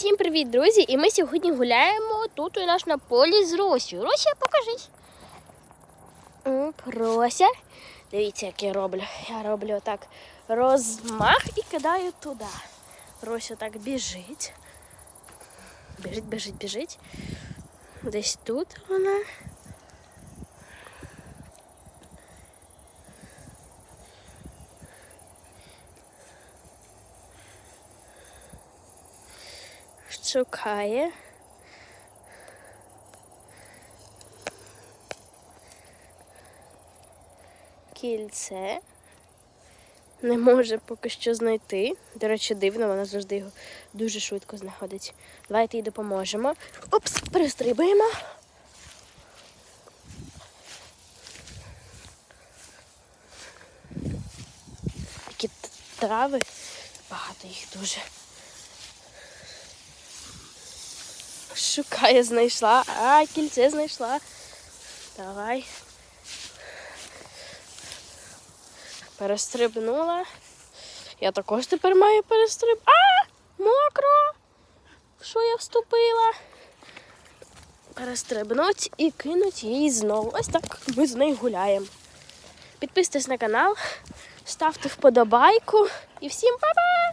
Всім привіт, друзі! І ми сьогодні гуляємо тут у нас на полі з Росю. Рося, покажись. Оп, Рося. Дивіться, як я роблю. Я роблю отак розмах і кидаю туди. Рося так біжить. Біжить, біжить, біжить. Десь тут вона. Шукає. Кільце. Не може поки що знайти. До речі, дивно, вона завжди його дуже швидко знаходить. Давайте їй допоможемо. Опс, перестрибуємо. Такі трави. Багато їх дуже. Шукає, знайшла. А, кільце знайшла. Давай. Перестрибнула. Я також тепер маю перестриб. А! Мокро! Що я вступила? Перестрибнуть і кинуть її знову. Ось так ми з нею гуляємо. Підписуйтесь на канал, ставте вподобайку і всім па-па!